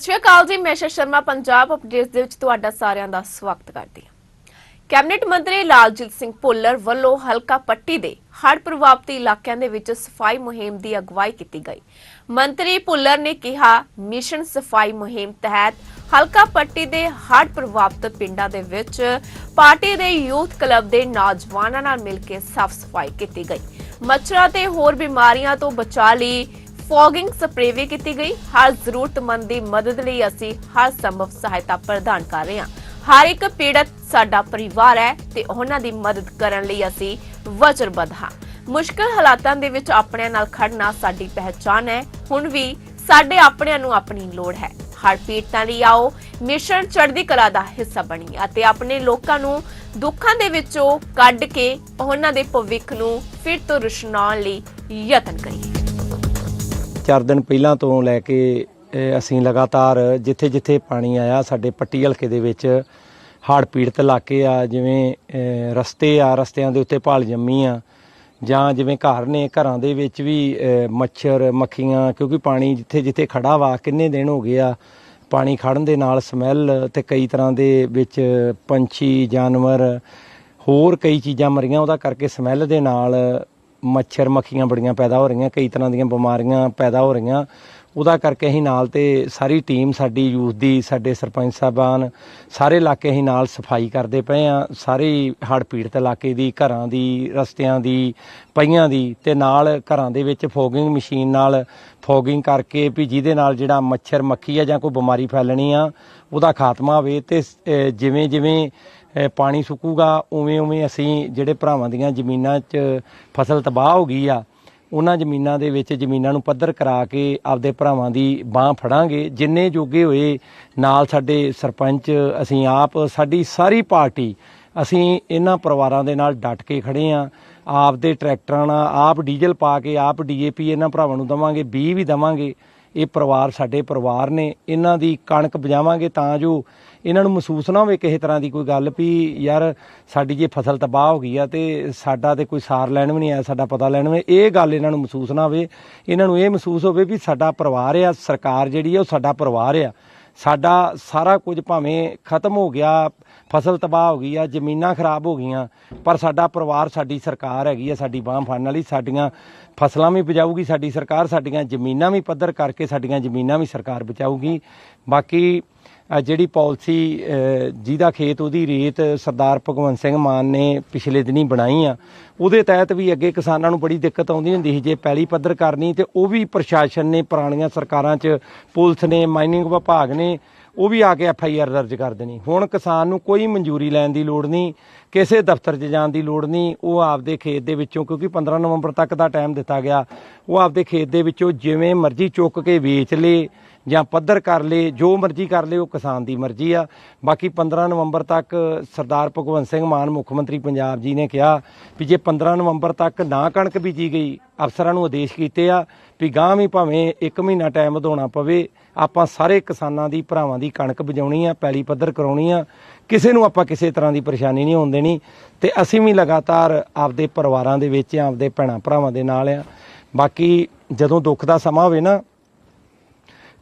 ਸਤਿ ਸ਼੍ਰੀ ਅਕਾਲ ਜੀ, ਮੈਂ ਸ਼ਰਮਾ, ਪੰਜਾਬ ਅਪਡੇਟਸ ਦੇ ਵਿੱਚ ਤੁਹਾਡਾ ਸਾਰਿਆਂ ਦਾ ਸਵਾਗਤ ਕਰਦੀ ਹਾਂ। ਕੈਬਨਿਟ ਮੰਤਰੀ ਲਾਲਜੀਤ ਸਿੰਘ ਭੁੱਲਰ ਵੱਲੋਂ ਹਲਕਾ ਪੱਟੀ ਦੇ ਹੜ੍ਹ ਪ੍ਰਭਾਵਿਤ ਇਲਾਕਿਆਂ ਦੇ ਵਿੱਚ ਸਫ਼ਾਈ ਮੁਹਿੰਮ ਦੀ ਅਗਵਾਈ ਕੀਤੀ ਗਈ। ਮੰਤਰੀ ਭੁੱਲਰ ਨੇ ਕਿਹਾ, ਮਿਸ਼ਨ ਸਫ਼ਾਈ ਮੁਹਿੰਮ ਤਹਿਤ ਹਲਕਾ ਪੱਟੀ ਦੇ ਹੜ੍ਹ ਪ੍ਰਭਾਵਿਤ ਪਿੰਡਾਂ ਦੇ ਵਿੱਚ ਪਾਰਟੀ ਦੇ ਯੂਥ ਕਲੱਬ ਦੇ ਨੌਜਵਾਨਾਂ ਨਾਲ ਮਿਲ ਕੇ ਸਾਫ਼ ਸਫ਼ਾਈ ਕੀਤੀ ਗਈ। ਮੱਛਰਾਂ ਤੇ ਹੋਰ ਬਿਮਾਰੀਆਂ ਤੋਂ ਬਚਾਅ ਲਈ ਫੋਗਿੰਗ ਸਪਰੇਅ ਵੀ ਕੀਤੀ ਗਈ। ਹਰ ਜ਼ਰੂਰਤਮੰਦ ਦੀ ਮਦਦ ਲਈ ਅਸੀਂ ਹਰ ਸੰਭਵ ਸਹਾਇਤਾ ਪ੍ਰਦਾਨ ਕਰ ਰਹੇ ਹਾਂ। ਹਰ ਇੱਕ ਪੀੜਤ ਸਾਡਾ ਪਰਿਵਾਰ ਹੈ ਤੇ ਉਹਨਾਂ ਦੀ ਮਦਦ ਕਰਨ ਲਈ ਅਸੀਂ ਵਚਨਬੱਧ ਹਾਂ। ਮੁਸ਼ਕਲ ਹਾਲਾਤਾਂ ਦੇ ਵਿੱਚ ਆਪਣਿਆਂ ਨਾਲ ਖੜਨਾ ਸਾਡੀ ਪਹਿਚਾਨ ਹੈ। ਹੁਣ ਵੀ ਸਾਡੇ ਆਪਣਿਆਂ ਨੂੰ ਆਪਣੀ ਲੋੜ ਹੈ। ਹਰ ਪੀੜਤਾਂ ਲਈ ਆਓ, ਮਿਸ਼ਨ ਚੜ੍ਹਦੀ ਕਲਾ ਦਾ ਹਿੱਸਾ ਬਣੀਏ ਅਤੇ ਆਪਣੇ ਲੋਕਾਂ ਨੂੰ ਦੁੱਖਾਂ ਦੇ ਵਿੱਚੋਂ ਕੱਢ ਕੇ ਉਹਨਾਂ ਦੇ ਭਵਿੱਖ ਨੂੰ ਫਿਰ ਤੋਂ ਰੁਸ਼ਨਾਉਣ ਲਈ ਯਤਨ ਕਰੀਏ। ਚਾਰ ਦਿਨ ਪਹਿਲਾਂ ਤੋਂ ਲੈ ਕੇ ਅਸੀਂ ਲਗਾਤਾਰ ਜਿੱਥੇ-ਜਿੱਥੇ ਪਾਣੀ ਆਇਆ, ਸਾਡੇ ਪੱਟੀ ਹਲਕੇ ਦੇ ਵਿੱਚ ਹੜ੍ਹ ਪੀੜਤ ਇਲਾਕੇ ਆ, ਜਿਵੇਂ ਰਸਤੇ ਆ, ਰਸਤਿਆਂ ਦੇ ਉੱਤੇ ਭਾਲ ਜੰਮੀ ਆ, ਜਾਂ ਜਿਵੇਂ ਘਰ ਨੇ ਘਰਾਂ ਦੇ ਵਿੱਚ ਵੀ ਮੱਛਰ, ਮੱਖੀਆਂ, ਕਿਉਂਕਿ ਪਾਣੀ ਜਿੱਥੇ-ਜਿੱਥੇ ਖੜਾ ਵਾ, ਕਿੰਨੇ ਦਿਨ ਹੋ ਗਏ ਆ, ਪਾਣੀ ਖੜਨ ਦੇ ਨਾਲ ਸਮੈਲ ਤੇ ਕਈ ਤਰ੍ਹਾਂ ਦੇ ਵਿੱਚ ਪੰਛੀ, ਜਾਨਵਰ, ਹੋਰ ਕਈ ਚੀਜ਼ਾਂ ਮਰੀਆਂ, ਉਹਦਾ ਕਰਕੇ ਸਮੈਲ ਦੇ ਨਾਲ ਮੱਛਰ ਮੱਖੀਆਂ ਬੜੀਆਂ ਪੈਦਾ ਹੋ ਰਹੀਆਂ, ਕਈ ਤਰ੍ਹਾਂ ਦੀਆਂ ਬਿਮਾਰੀਆਂ ਪੈਦਾ ਹੋ ਰਹੀਆਂ। ਉਹਦਾ ਕਰਕੇ ਅਸੀਂ ਨਾਲ ਤੇ ਸਾਰੀ ਟੀਮ ਸਾਡੀ ਯੂਥ ਦੀ, ਸਾਡੇ ਸਰਪੰਚ ਸਾਹਿਬਾਨ, ਸਾਰੇ ਇਲਾਕੇ ਅਸੀਂ ਨਾਲ ਸਫ਼ਾਈ ਕਰਦੇ ਪਏ ਆ ਸਾਰੇ ਹੜ੍ਹ ਪੀੜਤ ਇਲਾਕੇ ਦੀ, ਘਰਾਂ ਦੀ, ਰਸਤਿਆਂ ਦੀ ਪਈਆਂ ਦੀ ਤੇ ਨਾਲ ਘਰਾਂ ਦੇ ਵਿੱਚ ਫੋਗਿੰਗ ਮਸ਼ੀਨ ਨਾਲ ਫੋਗਿੰਗ ਕਰਕੇ ਵੀ ਜਿਹਦੇ ਨਾਲ ਜਿਹੜਾ ਮੱਛਰ ਮੱਖੀ ਆ ਜਾਂ ਕੋਈ ਬਿਮਾਰੀ ਫੈਲਣੀ ਆ, ਉਹਦਾ ਖਾਤਮਾ ਹੋਵੇ ਤੇ ਜਿਵੇਂ ਜਿਵੇਂ ਪਾਣੀ ਸੁੱਕੂਗਾ, ਉਵੇਂ ਉਵੇਂ ਅਸੀਂ ਜਿਹੜੇ ਭਰਾਵਾਂ ਦੀਆਂ ਜ਼ਮੀਨਾਂ 'ਚ ਫਸਲ ਤਬਾਹ ਹੋ ਗਈ ਆ, ਉਹਨਾਂ ਜ਼ਮੀਨਾਂ ਦੇ ਵਿੱਚ ਜ਼ਮੀਨਾਂ ਨੂੰ ਪੱਧਰ ਕਰਾ ਕੇ ਆਪਦੇ ਭਰਾਵਾਂ ਦੀ ਬਾਹ ਫੜਾਂਗੇ। ਜਿੰਨੇ ਜੋਗੇ ਹੋਏ ਨਾਲ ਸਾਡੇ ਸਰਪੰਚ, ਅਸੀਂ ਆਪ, ਸਾਡੀ ਸਾਰੀ ਪਾਰਟੀ, ਅਸੀਂ ਇਹਨਾਂ ਪਰਿਵਾਰਾਂ ਦੇ ਨਾਲ ਡਟ ਕੇ ਖੜੇ ਆ। ਆਪਦੇ ਟਰੈਕਟਰਾਂ ਨਾਲ ਆਪ ਡੀਜ਼ਲ ਪਾ ਕੇ ਆਪ ਡੀਏਪੀ ਇਹਨਾਂ ਭਰਾਵਾਂ ਨੂੰ ਦਵਾਂਗੇ ਬੀ ਵੀ ਦਵਾਂਗੇ। ਇਹ ਪਰਿਵਾਰ ਸਾਡੇ ਪਰਿਵਾਰ ਨੇ, ਇਹਨਾਂ ਦੀ ਕਣਕ ਵਜਾਵਾਂਗੇ ਤਾਂ ਜੋ ਇਹਨਾਂ ਨੂੰ ਮਹਿਸੂਸ ਨਾ ਹੋਵੇ ਕਿਸੇ ਤਰ੍ਹਾਂ ਦੀ ਕੋਈ ਗੱਲ ਵੀ ਯਾਰ ਸਾਡੀ ਜੇ ਫਸਲ ਤਬਾਹ ਹੋ ਗਈ ਆ ਤੇ ਸਾਡਾ ਤੇ ਕੋਈ ਸਾਰ ਲੈਣ ਵੀ ਨਹੀਂ ਆਇਆ, ਸਾਡਾ ਪਤਾ ਲੈਣ ਵੀ ਇਹ ਗੱਲ ਇਹਨਾਂ ਨੂੰ ਮਹਿਸੂਸ ਨਾ ਹੋਵੇ, ਇਹਨਾਂ ਨੂੰ ਇਹ ਮਹਿਸੂਸ ਹੋਵੇ ਵੀ ਸਾਡਾ ਪਰਿਵਾਰ ਆ, ਸਰਕਾਰ ਜਿਹੜੀ ਆ ਉਹ ਸਾਡਾ ਪਰਿਵਾਰ ਆ। ਸਾਡਾ ਸਾਰਾ ਕੁਝ ਭਾਵੇਂ ਖਤਮ ਹੋ ਗਿਆ, ਫਸਲ ਤਬਾਹ ਹੋ ਗਈ ਆ, ਜ਼ਮੀਨਾਂ ਖਰਾਬ ਹੋ ਗਈਆਂ, ਪਰ ਸਾਡਾ ਪਰਿਵਾਰ, ਸਾਡੀ ਸਰਕਾਰ ਹੈਗੀ ਆ, ਸਾਡੀ ਬਾਹ ਫੜਨ ਵਾਲੀ, ਸਾਡੀਆਂ ਫਸਲਾਂ ਵੀ ਬਚਾਊਗੀ ਸਾਡੀ ਸਰਕਾਰ ਸਾਡੀਆਂ ਜ਼ਮੀਨਾਂ ਵੀ ਪੱਧਰ ਕਰਕੇ ਸਾਡੀਆਂ ਜ਼ਮੀਨਾਂ ਵੀ ਸਰਕਾਰ ਬਚਾਊਗੀ। ਬਾਕੀ ਜਿਹੜੀ ਪਾਲਿਸੀ ਜਿਹਦਾ ਖੇਤ ਉਹਦੀ ਰੇਤ ਸਰਦਾਰ ਭਗਵੰਤ ਸਿੰਘ ਮਾਨ ਨੇ ਪਿਛਲੇ ਦਿਨੀ ਬਣਾਈ ਆ, ਉਹਦੇ ਤਹਿਤ ਵੀ ਅੱਗੇ ਕਿਸਾਨਾਂ ਨੂੰ ਬੜੀ ਦਿੱਕਤ ਆਉਂਦੀ ਹੁੰਦੀ ਸੀ, ਜੇ ਪੈਲੀ ਪੱਧਰ ਕਰਨੀ ਤੇ ਉਹ ਵੀ ਪ੍ਰਸ਼ਾਸਨ ਨੇ ਪੁਰਾਣੀਆਂ ਸਰਕਾਰਾਂ 'ਚ, ਪੁਲਿਸ ਨੇ, ਮਾਈਨਿੰਗ ਵਿਭਾਗ ਨੇ ਉਹ ਵੀ ਆ ਕੇ ਐਫ ਆਈ ਆਰ ਦਰਜ ਕਰ ਦੇਣੀ। ਹੁਣ ਕਿਸਾਨ ਨੂੰ ਕੋਈ ਮਨਜ਼ੂਰੀ ਲੈਣ ਦੀ ਲੋੜ ਨਹੀਂ, ਕਿਸੇ ਦਫ਼ਤਰ 'ਚ ਜਾਣ ਦੀ ਲੋੜ ਨਹੀਂ, ਉਹ ਆਪਦੇ ਖੇਤ ਦੇ ਵਿੱਚੋਂ, ਕਿਉਂਕਿ 15 ਨਵੰਬਰ ਤੱਕ ਦਾ ਟਾਈਮ ਦਿੱਤਾ ਗਿਆ, ਉਹ ਆਪਦੇ ਖੇਤ ਦੇ ਵਿੱਚੋਂ ਜਿਵੇਂ ਮਰਜ਼ੀ ਚੁੱਕ ਕੇ ਵੇਚ ਲੇ ਜਾਂ ਪੱਧਰ ਕਰ ਲੇ, ਜੋ ਮਰਜ਼ੀ ਕਰ ਲੇ, ਉਹ ਕਿਸਾਨ ਦੀ ਮਰਜ਼ੀ ਆ। ਬਾਕੀ 15 ਨਵੰਬਰ ਤੱਕ ਸਰਦਾਰ ਭਗਵੰਤ ਸਿੰਘ ਮਾਨ, ਮੁੱਖ ਮੰਤਰੀ ਪੰਜਾਬ ਜੀ ਨੇ ਕਿਹਾ ਵੀ ਜੇ 15 ਨਵੰਬਰ ਤੱਕ ਨਾ ਕਣਕ ਬੀਜੀ ਗਈ, ਅਫਸਰਾਂ ਨੂੰ ਆਦੇਸ਼ ਕੀਤੇ ਆ ਵੀ ਗਾਂ ਵੀ ਭਾਵੇਂ 1 ਮਹੀਨਾ ਟਾਈਮ ਵਧਾਉਣਾ ਪਵੇ, ਆਪਾਂ ਸਾਰੇ ਕਿਸਾਨਾਂ ਦੀ, ਭਰਾਵਾਂ ਦੀ ਕਣਕ ਬਜਾਉਣੀ ਆ, ਪੈਲੀ ਪੱਧਰ ਕਰਾਉਣੀ ਆ, ਕਿਸੇ ਨੂੰ ਆਪਾਂ ਕਿਸੇ ਤਰ੍ਹਾਂ ਦੀ ਪਰੇਸ਼ਾਨੀ ਨਹੀਂ ਹੋਣ ਦੇਣੀ ਤੇ ਅਸੀਂ ਵੀ ਲਗਾਤਾਰ ਆਪਦੇ ਪਰਿਵਾਰਾਂ ਦੇ ਵਿੱਚ ਆਪਦੇ ਭੈਣਾਂ ਭਰਾਵਾਂ ਦੇ ਨਾਲ ਆ। ਬਾਕੀ ਜਦੋਂ ਦੁੱਖ ਦਾ ਸਮਾਂ ਹੋਵੇ ਨਾ,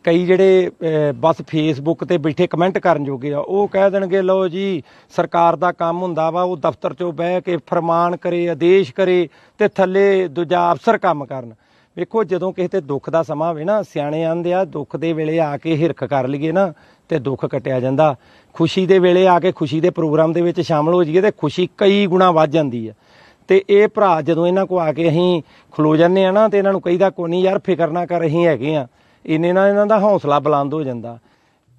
ਕਈ ਜਿਹੜੇ ਬਸ ਫੇਸਬੁੱਕ ਤੇ ਬੈਠੇ ਕਮੈਂਟ ਕਰਨ ਜੋਗੇ ਆ, ਉਹ ਕਹਿ ਦੇਣਗੇ, ਲਓ ਜੀ, ਸਰਕਾਰ ਦਾ ਕੰਮ ਹੁੰਦਾ ਵਾ, ਉਹ ਦਫ਼ਤਰ 'ਚੋਂ ਬਹਿ ਕੇ ਫਰਮਾਨ ਕਰੇ, ਆਦੇਸ਼ ਕਰੇ ਤੇ ਥੱਲੇ ਦੂਜਾ ਅਫਸਰ ਕੰਮ ਕਰਨ। ਵੇਖੋ, ਜਦੋਂ ਕਿਸੇ ਤੇ ਦੁੱਖ ਦਾ ਸਮਾਂ ਹੋਵੇ ਨਾ, ਸਿਆਣੇ ਆਂਦੇ ਆ, ਦੁੱਖ ਦੇ ਵੇਲੇ ਆ ਕੇ ਹਿਰਖ ਕਰ ਲਈਏ ਨਾ, ਤੇ ਦੁੱਖ ਕਟਿਆ ਜਾਂਦਾ। ਖੁਸ਼ੀ ਦੇ ਵੇਲੇ ਆ ਕੇ ਖੁਸ਼ੀ ਦੇ ਪ੍ਰੋਗਰਾਮ ਦੇ ਵਿੱਚ ਸ਼ਾਮਲ ਹੋ ਜਾਈਏ ਤੇ ਖੁਸ਼ੀ ਕਈ ਗੁਣਾ ਵੱਧ ਜਾਂਦੀ ਆ। ਤੇ ਇਹ ਭਰਾ ਜਦੋਂ ਇਹਨਾਂ ਕੋ ਆ ਕੇ ਅਸੀਂ ਖਲੋ ਜਾਂਦੇ ਆ ਨਾ, ਤੇ ਇਹਨਾਂ ਨੂੰ ਕਹੀਦਾ, ਕੋਈ ਨਹੀਂ ਯਾਰ, ਫਿਕਰ ਨਾ ਕਰ, ਅਸੀਂ ਹੈਗੇ ਆ। ਇਹਨੇ ਨਾਲ ਇਹਨਾਂ ਦਾ ਹੌਸਲਾ ਬੁਲੰਦ ਹੋ ਜਾਂਦਾ।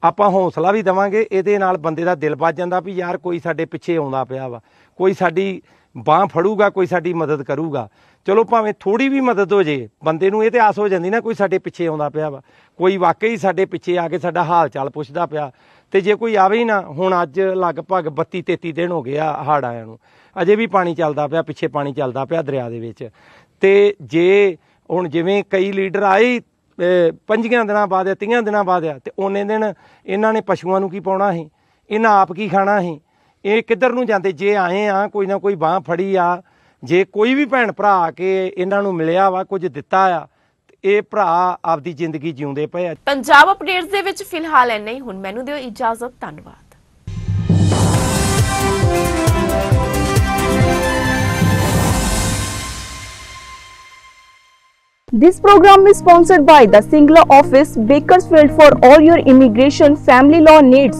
ਆਪਾਂ ਹੌਸਲਾ ਵੀ ਦਵਾਂਗੇ, ਇਹਦੇ ਨਾਲ ਬੰਦੇ ਦਾ ਦਿਲ ਵੱਜ ਜਾਂਦਾ ਵੀ ਯਾਰ, ਕੋਈ ਸਾਡੇ ਪਿੱਛੇ ਆਉਂਦਾ ਪਿਆ ਵਾ। ਕੋਈ ਸਾਡੀ ਬਾਹ ਫੜੂਗਾ, ਕੋਈ ਸਾਡੀ ਮਦਦ ਕਰੂਗਾ। ਚਲੋ ਭਾਵੇਂ ਥੋੜੀ ਵੀ ਮਦਦ ਹੋ ਜੇ, ਬੰਦੇ ਨੂੰ ਇਹ ਤੇ ਆਸ ਹੋ ਜਾਂਦੀ ਨਾ ਕੋਈ ਸਾਡੇ ਪਿੱਛੇ ਆਉਂਦਾ ਪਿਆ ਵਾ। ਕੋਈ ਵਾਕਈ ਸਾਡੇ ਪਿੱਛੇ ਆ ਕੇ ਸਾਡਾ ਹਾਲ ਚਾਲ ਪੁੱਛਦਾ ਪਿਆ। ਤੇ ਜੇ ਕੋਈ ਆਵੇ ਹੀ ਨਾ, ਹੁਣ ਅੱਜ ਲਗਭਗ 32 33 ਦਿਨ ਹੋ ਗਏ ਆ ਹੜ੍ਹ ਆਇਆਂ ਨੂੰ। ਅਜੇ ਵੀ ਪਾਣੀ ਚੱਲਦਾ ਪਿਆ, ਪਿੱਛੇ ਪਾਣੀ ਚੱਲਦਾ ਪਿਆ ਦਰਿਆ ਦੇ ਵਿੱਚ। ਤੇ ਜੇ ਹੁਣ ਜਿਵੇਂ ਕਈ ਲੀਡਰ ਆਏ ਅਹ, ਪੰਜੀਆਂ ਦਿਨਾਂ ਬਾਅਦ ਆ ਤੀਆਂ ਦਿਨਾਂ ਬਾਅਦ ਆ, ਤੇ ਉਹਨੇ ਦਿਨ ਇਹਨਾਂ ਨੇ ਪਸ਼ੂਆਂ ਨੂੰ ਕੀ ਪਾਉਣਾ ਸੀ? ਇਹਨਾਂ ਆਪ ਕੀ ਖਾਣਾ ਸੀ? ਇਹ ਕਿੱਧਰ ਨੂੰ ਜਾਂਦੇ? ਜੇ ਆਏ ਆ ਕੋਈ ਨਾ ਕੋਈ ਬਾਹ ਫੜੀ ਆ ਜੇ ਕੋਈ ਵੀ ਭੈਣ ਭਰਾ ਆ ਕੇ ਇਹਨਾਂ ਨੂੰ ਮਿਲਿਆ ਵਾ ਕੁਝ ਦਿੱਤਾ ਆ ਇਹ ਭਰਾ ਆਪਦੀ ਜ਼ਿੰਦਗੀ ਜਿਉਂਦੇ ਪਏ ਆ। ਪੰਜਾਬ ਅਪਡੇਟਸ ਦੇ ਵਿੱਚ ਫਿਲਹਾਲ ਇੰਨਾ ਹੀ ਹੁਣ ਮੈਨੂੰ ਦਿਓ ਇਜਾਜ਼ਤ ਧੰਨਵਾਦ। This program is sponsored by the Singla office, Bakersfield for all your immigration family law needs.